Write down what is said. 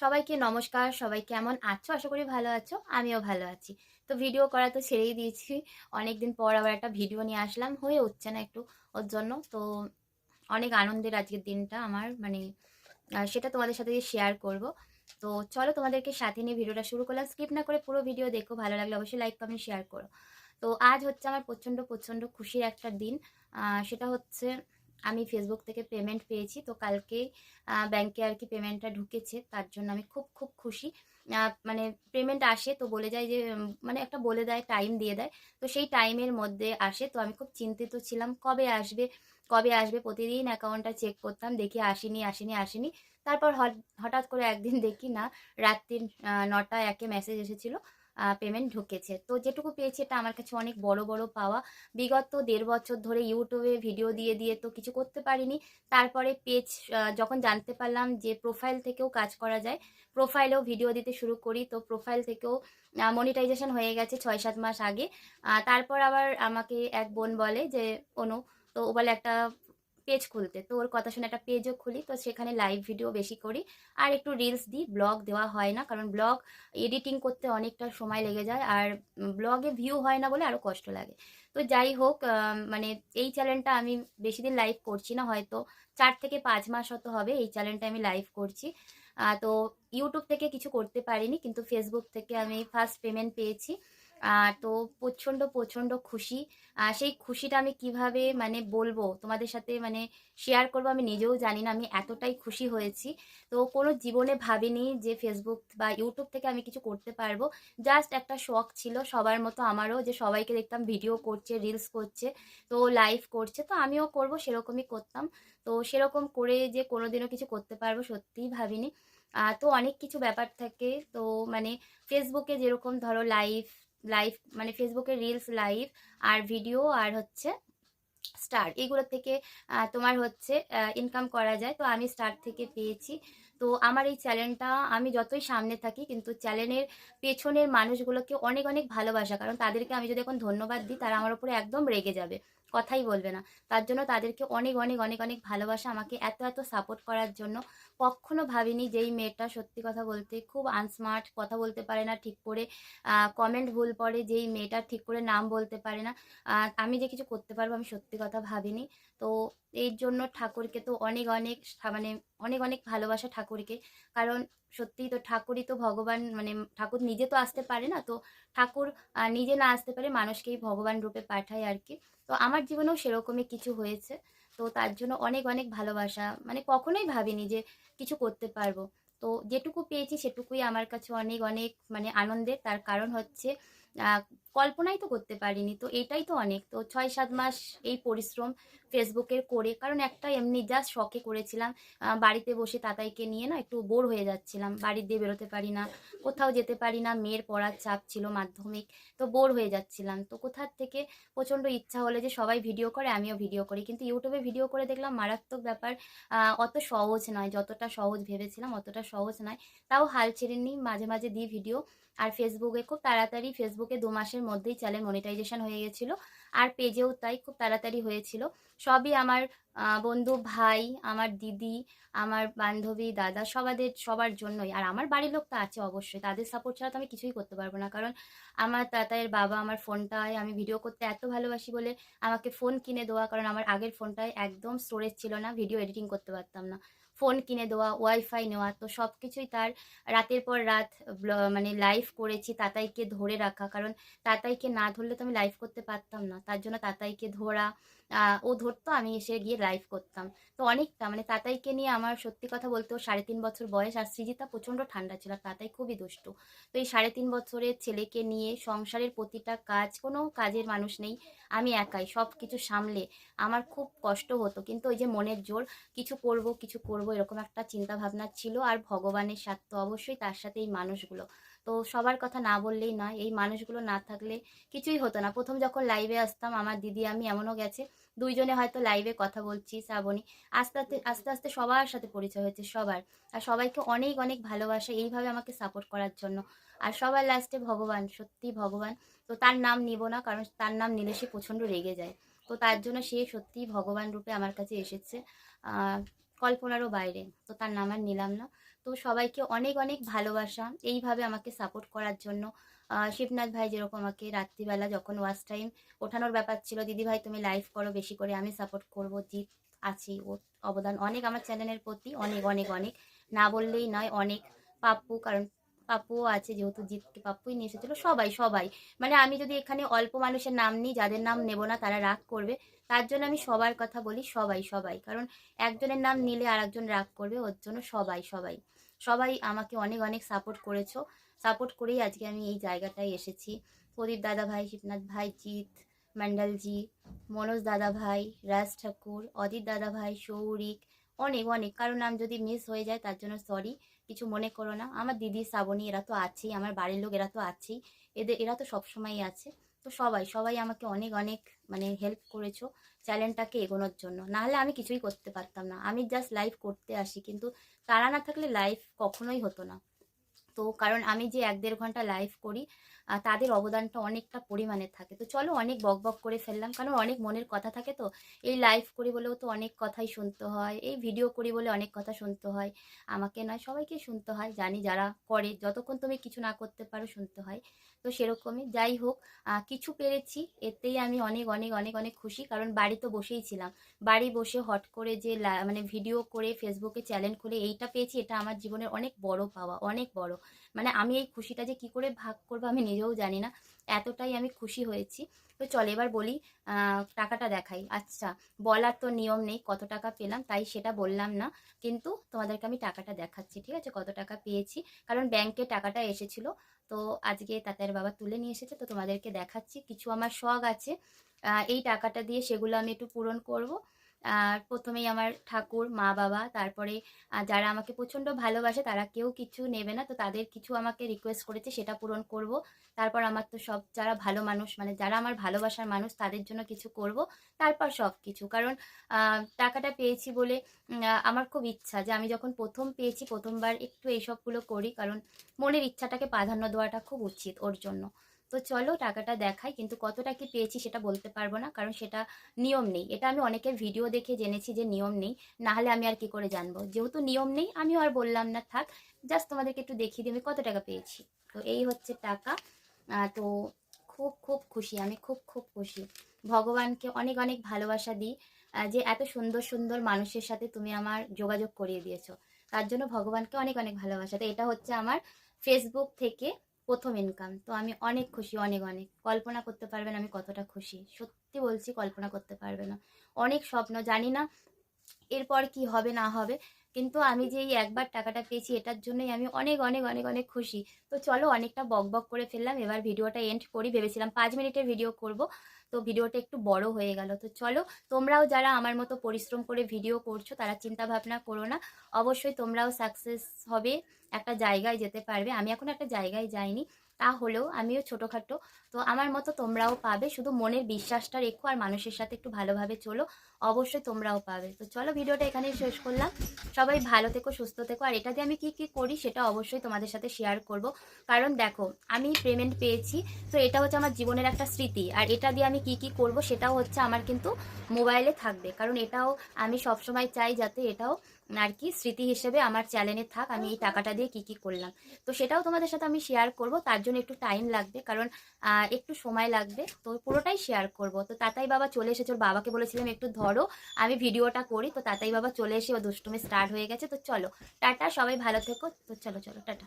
সবাইকে নমস্কার, সবাই কেমন আছো? আশা করি ভালো আছো, আমিও ভালো আছি। তো ভিডিও করা তো ছেড়েই দিয়েছি অনেক দিন পর আবার একটা ভিডিও নিয়ে আসলাম, হয়ে উঠছে না একটু ওর জন্য। তো অনেক আনন্দের আজকের দিনটা আমার মানে সেটা তোমাদের সাথে শেয়ার করব। তো চলো তোমাদেরকে সাথে নিয়ে ভিডিওটা শুরু করলাম। স্কিপ না করে পুরো ভিডিও দেখো, ভালো লাগলে অবশ্যই লাইক কমেন্ট শেয়ার করো। তো আজ হচ্ছে আমার প্রচণ্ড প্রচণ্ড খুশির একটা দিন। সেটা হচ্ছে আমি ফেসবুক থেকে পেমেন্ট পেয়েছি। তো কালকেই ব্যাংকে আর কি পেমেন্টটা ঢুকেছে, তার জন্য আমি খুব খুব খুশি। মানে পেমেন্ট আসে তো বলে যায় যে মানে একটা বলে দেয় টাইম দিয়ে দেয়। তো সেই টাইমের মধ্যে আসে। তো আমি খুব চিন্তিত ছিলাম, কবে আসবে? কবে আসবে? প্রতিদিন অ্যাকাউন্টটা চেক করতাম, দেখি আসেনি আসেনি আসেনি। তারপর হঠাৎ করে একদিন দেখি না, রাত্রি নটা একে মেসেজ এসেছিল। পেমেন্ট ঢুকেছে। তো যেটুকু পেয়েছি এটা আমার কাছে অনেক বড় বড় পাওয়া। বিগত দেড় বছর ধরে ইউটিউবে ভিডিও দিয়ে দিয়ে তো কিছু করতে পারিনি। তারপরে পেজ যখন জানতে পারলাম যে প্রোফাইল থেকেও কাজ করা যায় প্রোফাইলেও ভিডিও দিতে শুরু করি। তো প্রোফাইল থেকেও মনিটাইজেশন হয়ে গেছে ছয়, সাত মাস আগে। তারপর আবার আমাকে এক বোন বলে যে, অনু, তো ও বলে, একটা পেজ খুলতে। তো ওর কথা শুনে একটা পেজও খুলি, তো সেখানে লাইভ ভিডিও বেশি করি। আর একটু রিলস দিই ব্লগ দেওয়া হয় না, কারণ ব্লগ এডিটিং করতে অনেকটা সময় লেগে যায়, আর ব্লগে ভিউ হয় না বলে আরও কষ্ট লাগে। তো যাই হোক মানে এই চ্যানেলটা আমি বেশি দিন লাইভ করছি না, হয়তো চার থেকে পাঁচ মাস হতো হবে এই চ্যানেলটা আমি লাইভ করছি। তো ইউটিউব থেকে কিছু করতে পারিনি, কিন্তু ফেসবুক থেকে আমি ফার্স্ট পেমেন্ট পেয়েছি। তো প্রচণ্ড প্রচণ্ড খুশি। সেই খুশিটা আমি কীভাবে মানে বলব? তোমাদের সাথে মানে শেয়ার করব, আমি নিজেও জানি না, আমি এতটাই খুশি হয়েছি। তো কোনো জীবনে ভাবিনি যে ফেসবুক বা ইউটিউব থেকে আমি কিছু করতে পারব। জাস্ট একটা শখ ছিল সবার মতো আমারও, যে সবাইকে দেখতাম ভিডিও করছে রিলস করছে, তো লাইভ করছে। তো আমিও করব, সেরকমই করতাম। তো সেরকম করে যে কোনোদিনও কিছু করতে পারব, সত্যিই ভাবিনি। তো অনেক কিছু ব্যাপার থাকে। তো মানে ফেসবুকে যেরকম ধরো লাইভ লাইভ মানে ফেসবুকে রিলস লাইভ আর ভিডিও আর হচ্ছে স্টার এগুলো থেকে তোমার হচ্ছে ইনকাম করা যায়। তো আমি স্টার থেকে পেয়েছি। তো আমার এই চ্যানেলটা আমি যতই সামনে থাকি, কিন্তু চ্যানেলের পেছনের মানুষগুলোকে অনেক অনেক ভালোবাসা। কারণ তাদেরকে আমি যদি এখন ধন্যবাদ দিই, তারা আমার উপরে একদম রেগে যাবে। কথাই বলবে না। তার জন্য তাদেরকে অনেক অনেক অনেক অনেক ভালোবাসা। আমাকে এত এত সাপোর্ট করার জন্য কখনো ভাবিনি যে এই মেয়েটা সত্যি কথা বলতে খুব আনস্মার্ট কথা বলতে পারে না, ঠিক করে কমেন্ট ভুল পড়ে যেই মেয়েটা ঠিক করে নাম বলতে পারে না। আমি যে কিছু করতে পারব আমি সত্যি কথা ভাবিনি। তো এই জন্য ঠাকুরকে তো অনেক অনেক মানে অনেক অনেক ভালোবাসা ঠাকুরকে। কারণ সত্যিই তো ঠাকুরই তো ভগবান মানে ঠাকুর নিজে তো আসতে পারে না, তো ঠাকুর নিজে না আসতে পারে মানুষকেই ভগবান রূপে পাঠায় আর কি। তো আমার জীবনেও সেরকমই কিছু হয়েছে। তো তার জন্য অনেক অনেক ভালোবাসা। মানে কখনোই ভাবিনি যে কিছু করতে পারব। তো যেটুকু পেয়েছি সেটুকুই আমার কাছে অনেক অনেক মানে আনন্দের। তার কারণ হচ্ছে কল্পনাই তো করতে পারিনি। তো এটাই তো অনেক। তো ছয় সাত মাস এই পরিশ্রম ফেসবুকের করে, কারণ একটা এমনি জাস্ট শখে করেছিলাম। বাড়িতে বসে তাতাইকে নিয়ে না একটু বোর হয়ে যাচ্ছিলাম। বাড়ি দিয়ে বেরোতে পারি না, কোথাও যেতে পারি না, মেয়ের পড়ার চাপ ছিল মাধ্যমিক, তো বোর হয়ে যাচ্ছিলাম। তো কোথার থেকে প্রচণ্ড ইচ্ছা হলে যে সবাই ভিডিও করে, আমিও ভিডিও করি। কিন্তু ইউটিউবে ভিডিও করে দেখলাম মারাত্মক ব্যাপার অত সহজ নয়। যতটা সহজ ভেবেছিলাম অতটা সহজ নয়। তাও হাল ছেড়ে নিই, মাঝে মাঝে দিই ভিডিও আর ফেসবুকে খুব তাড়াতাড়ি ফেসবুকে দু মাসের মধ্যেই চ্যানেল মনিটাইজেশন হয়ে গেছিল। আর পেজেও তাই খুব তাড়াতাড়ি হয়েছিল। সবই আমার বন্ধু, ভাই, আমার দিদি, আমার বান্ধবী, দাদা, সবাদের, সবার জন্যই। আর আমার বাড়ির লোক তো আছে অবশ্যই। তাদের সাপোর্ট ছাড়া তো আমি কিছুই করতে পারব না। কারণ আমার তাতায়ের বাবা, আমার ফোনটায় আমি ভিডিও করতে এত ভালোবাসি বলে আমাকে ফোন কিনে দেওয়া। কারণ আমার আগের ফোনটায় একদম স্টোরেজ ছিল না ভিডিও এডিটিং করতে পারতাম না। ফোন কিনে দেওয়া ওয়াইফাই নেওয়া, তো সব কিছুই তার রাতের পর রাত মানে লাইভ করেছি তাতাইকে ধরে রাখা। কারণ তাতাইকে না ধরলে তো আমি লাইভ করতে পারতাম না। তার জন্য তাতাইকে ধরা ও ধরতো, আমি এসে গিয়ে লাইভ করতাম। তো অনেকটা মানে তাতাইকে নিয়ে আমার সত্যি কথা বলতে ওর সাড়ে তিন বছর বয়স আর সৃজিতা প্রচণ্ড ঠান্ডা ছিল তাতাই খুবই দুষ্টু। তো এই সাড়ে তিন বছরের ছেলেকে নিয়ে সংসারের প্রতিটা কাজ, কোনো কাজের মানুষ নেই, আমি একাই সব কিছু সামলে আমার খুব কষ্ট হতো। কিন্তু ওই যে মনের জোর, কিছু করব কিছু করব, এরকম একটা চিন্তা ভাবনা ছিল, আর ভগবানের স্বার্থ অবশ্যই তার সাথে এই মানুষগুলো। তো সবার কথা না বললেই নয়, এই মানুষগুলো না থাকলে কিছুই হতো না। প্রথম যখন লাইভে আসতাম, আমার দিদি, আমি এমনও গেছে দুইজনে হয়তো লাইভে কথা বলছি, শ্রাবণী। আস্তে আস্তে আস্তে আস্তে সবার সাথে পরিচয় হয়েছে, সবার। আর সবাইকে অনেক অনেক ভালোবাসা এইভাবে আমাকে সাপোর্ট করার জন্য। আর সবার লাস্টে ভগবান, সত্যি ভগবান। তো তার নাম নিব না, কারণ তার নাম নিলে সে প্রচণ্ড রেগে যায়। তো তার জন্য সে সত্যি ভগবান রূপে আমার কাছে এসেছে কল্পনারও বাইরে। তো তার নাম আর নিলাম না। তো সবাইকে অনেক অনেক ভালোবাসা, এইভাবে আমাকে সাপোর্ট করার জন্য। শিবনাথ ভাই যেরকম আমাকে রাত্রিবেলা যখন ওয়াচ টাইম ওঠানোর ব্যাপার ছিল, দিদি ভাই, তুমি লাইভ করো বেশি করে, আমি সাপোর্ট করব জিৎ আছি। ওর অবদান অনেক আমার চ্যানেলের প্রতি, অনেক অনেক অনেক। না বললেই নয়, অনেক পাপ্পু, কারণ পাপ্পুও আছে, যেহেতু জিতকে পাপ্পুই নিয়ে এসেছিল, সবাই সবাই। মানে আমি যদি এখানে অল্প মানুষের নাম নিই, যাদের নাম নেব না, তারা রাগ করবে। তার জন্য আমি সবার কথা বলি, সবাই সবাই। কারণ একজনের নাম নিলে আর একজন রাগ করবে, ওর জন্য সবাই সবাই। সবাই আমাকে অনেক অনেক সাপোর্ট করেছ। সাপোর্ট করেই আজকে আমি এই জায়গাটায় এসেছি। প্রদীপ দাদা ভাই শিবনাথ ভাই, জিৎ মণ্ডলজি মনোজ দাদা ভাই রাজ ঠাকুর অদিত দাদা ভাই সৌরিক, অনেক অনেক। কারণ নাম যদি মিস হয়ে যায় তার জন্য সরি কিছু মনে করো না। আমার দিদি, শ্রাবণী, এরা তো আছেই, আমার বাড়ির লোক এরা তো আছেই। এদের, এরা তো সবসময়ই আছে। তো সবাই সবাই আমাকে অনেক অনেক মানে হেল্প করেছ চ্যানেলটাকে এগোনোর জন্য। নাহলে আমি কিছুই করতে পারতাম না। আমি জাস্ট লাইভ করতে আসি, কিন্তু তারা না থাকলে লাইভ কখনোই হতো না। তো কারণ আমি যে এক দেড় ঘণ্টা লাইভ করি তাদের অবদানটা অনেকটা পরিমাণে থাকে। তো চলো অনেক বক বক করে ফেললাম, কারণ অনেক মনের কথা থাকে তো। এই লাইভ করি বলেও তো অনেক কথাই শুনতে হয়, এই ভিডিও করি বলে অনেক কথা শুনতে হয়। আমাকে নয়, সবাইকে শুনতে হয়, জানি যারা করে, যতক্ষণ তুমি কিছু না করতে পারো শুনতে হয়। তো সেরকমই, যাই হোক কিছু পেরেছি, এতেই আমি অনেক অনেক অনেক অনেক খুশি, কারণ বাড়ি তো বসেই ছিলাম। বাড়ি বসে হট করে যে মানে ভিডিও করে ফেসবুকে চ্যানেল খুলে, এইটা পেয়েছি, এটা আমার জীবনের অনেক বড় পাওয়া, অনেক বড়। মানে আমি এই খুশিটা যে কি করে ভাগ করব আমি নিজেও জানি না, এতটাই আমি খুশি হয়েছি। তো চল এবার বলি টাকাটা দেখাই। আচ্ছা বলার তো নিয়ম নেই, কত টাকা পেলাম তাই সেটা বললাম না, কিন্তু তোমাদেরকে আমি টাকাটা দেখাচ্ছি, ঠিক আছে? কত টাকা পেয়েছি, কারণ ব্যাংকে টাকাটা এসেছিল, তো আজকে তাদের বাবা তুলে নিয়ে এসেছে, তো তোমাদেরকে দেখাচ্ছি, কিছু আমার শখ আছে এই টাকাটা দিয়ে সেগুলো আমি একটু পূরণ করব। প্রথমেই আমার ঠাকুর, মা, বাবা, তারপরে যারা আমাকে প্রচণ্ড ভালোবাসে তারা কেউ কিছু নেবে না, তো তাদের কিছু আমাকে রিকোয়েস্ট করেছে, সেটা পূরণ করব। তারপর আমার তো সব, যারা ভালো মানুষ মানে যারা আমার ভালোবাসার মানুষ, তাদের জন্য কিছু করব। তারপর সব কিছু কারণ টাকাটা পেয়েছি বলে আমার খুব ইচ্ছা যে আমি যখন প্রথম পেয়েছি, প্রথমবার একটু এইসবগুলো করি, কারণ মনের ইচ্ছাটাকে প্রাধান্য দেওয়াটা খুব উচিত ওর জন্য। তো চলো টাকাটা দেখাই, কিন্তু কতটা কি পেয়েছি সেটা বলতে পারব না, কারণ সেটা নিয়ম নেই। এটা আমি অনেকের ভিডিও দেখে জেনেছি যে নিয়ম নেই নাহলে আমি আর কি করে জানব? যেহেতু নিয়ম নেই, আমিও আর বললাম না, থাক জাস্ট তোমাদেরকে একটু দেখিয়ে দিই আমি কত টাকা পেয়েছি। তো এই হচ্ছে টাকা। তো খুব খুব খুশি, আমি খুব খুব খুশি। ভগবানকে অনেক অনেক ভালোবাসা দিই যে এত সুন্দর সুন্দর মানুষের সাথে তুমি আমার যোগাযোগ করিয়ে দিয়েছ। তার জন্য ভগবানকে অনেক অনেক ভালোবাসা। তো এটা হচ্ছে আমার ফেসবুক থেকে প্রথম ইনকাম তো আমি অনেক খুশি, অনেক অনেক। কল্পনা করতে পারবেন আমি কতটা খুশি। সত্যি বলছি, কল্পনা করতে পারবে না। অনেক স্বপ্ন, জানি না এরপর কি হবে, না হবে। কিন্তু আমি যে এই একবার টাকাটা পেয়েছি, এটার জন্যই আমি অনেক অনেক অনেক অনেক খুশি। তো চলো অনেকটা বক বক করে ফেললাম। এবার ভিডিওটা এন্ড করি। ভেবেছিলাম পাঁচ মিনিটের ভিডিও করব। তো ভিডিওটা একটু বড় হয়ে গেল। তো চলো, তোমরাও যারা আমার মতো পরিশ্রম করে ভিডিও করছ, তারা চিন্তা ভাবনা করো না। অবশ্যই তোমরাও সাকসেস হবে, একটা জায়গায় যেতে পারবে। আমি এখন একটা জায়গায় যাইনি। তা হলেও আমিও ছোটোখাটো। তো আমার মতো তোমরাও পাবে। শুধু মনের বিশ্বাসটা রেখো আর মানুষের সাথে একটু ভালোভাবে চলো। অবশ্যই তোমরাও পাবে। তো চলো ভিডিওটা এখানেই শেষ করলাম। সবাই ভালো থেকো, সুস্থ থেকো। আর এটা দিয়ে আমি কি কি করি সেটা অবশ্যই তোমাদের সাথে শেয়ার করব। কারণ দেখো, আমি পেমেন্ট পেয়েছি। তো এটা হচ্ছে আমার জীবনের একটা স্মৃতি। আর এটা দিয়ে আমি কি কি করব সেটাও হচ্ছে আমার কিন্তু মোবাইলে থাকবে। কারণ এটাও আমি সবসময় চাই যাতে এটাও আর কি স্মৃতি হিসেবে আমার চ্যানেলে থাক আমি এই টাকাটা দিয়ে কি কি করলাম। তো সেটাও তোমাদের সাথে আমি শেয়ার করব তার জন্য একটু টাইম লাগবে কারণ একটু সময় লাগবে তো পুরোটাই শেয়ার করব। তো তাতাই বাবা চলে এসেছে ওর বাবাকে বলেছিলাম একটু ধরো আমি ভিডিওটা করি। তো তাতাই বাবা চলে এসে ও দুষ্টুমি স্টার্ট হয়ে গেছে তো চলো টাটা সবাই ভালো থেকো তো চলো চলো টাটা।